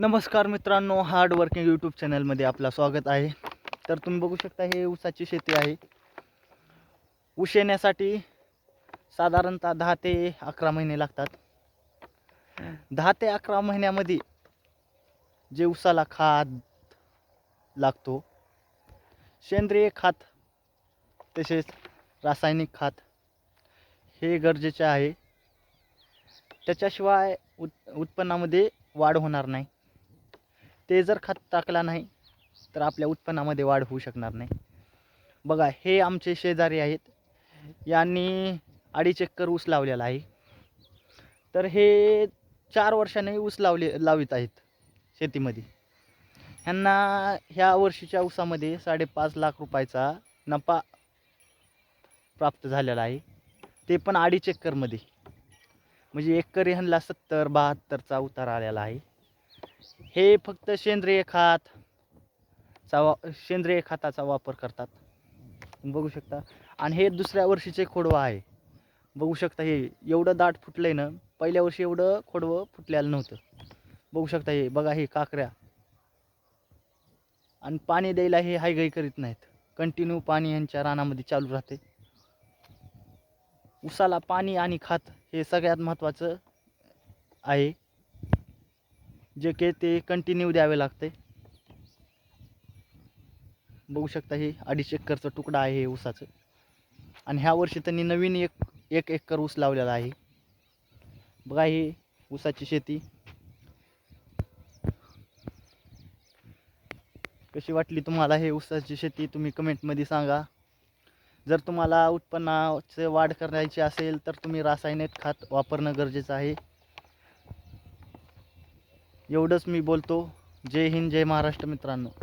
नमस्कार मित्रांनो hard working YouTube चॅनलमध्ये आपला स्वागत आहे. तर तुम्ही बघू शकता हे ऊसाची शेती आहे. ऊस येण्यासाठी साधारणतः दहा ते अकरा महिने लागतात. दहा ते अकरा महिन्यामध्ये जे ऊसाला खाद लागतो सेंद्रिय खत तसेच रासायनिक खात हे गरजेचे आहे. त्याच्याशिवाय उत् उत्पन्नामध्ये वाढ होणार नाही. ते जर खत टाकला नाही तर आपल्या उत्पन्नामध्ये वाढ होऊ शकणार नाही. बघा हे आमचे शेजारी आहेत. यांनी अडीच एकर ऊस लावलेला आहे. तर हे चार वर्षाने ऊस लावले लावित आहेत शेतीमध्ये. ह्यांना ह्या वर्षीच्या ऊसामध्ये साडेपाच लाख रुपयाचा नफा प्राप्त झालेला आहे. ते पण अडीच एकरमध्ये. म्हणजे एकरी ह्यांना सत्तर बहात्तरचा उतार आलेला आहे. हे फक्त सेंद्रिय खात चा वा सेंद्रिय खताचा वापर करतात. बघू शकता. आणि हे दुसऱ्या वर्षीचे खोडवं आहे. बघू शकता हे एवढं दाट फुटलं आहे ना पहिल्या वर्षी एवढं खोडवं फुटलेलं नव्हतं. बघू शकता हे बघा हे काकऱ्या. आणि पाणी द्यायला हे हायगाई करीत नाहीत. कंटिन्यू पाणी यांच्या रानामध्ये चालू राहते. उसाला पाणी आणि खत हे सगळ्यात महत्त्वाचं आहे. जे काही ते कंटिन्यू द्यावे लागते. बघू शकता हे अडीच एकरचं तुकडा आहे हे ऊसाचं. आणि ह्या वर्षी त्यांनी नवीन एक एक एकर ऊस लावलेला आहे. बघा हे ऊसाची शेती. कशी वाटली तुम्हाला हे ऊसाची शेती? तुम्ही कमेंटमध्ये सांगा. जर तुम्हाला उत्पन्नाचे वाढ करायची असेल तर तुम्ही रासायनिक खत वापरणं गरजेचं आहे. एवढंच मी बोलतो. जय हिंद जय महाराष्ट्र मित्रांनो.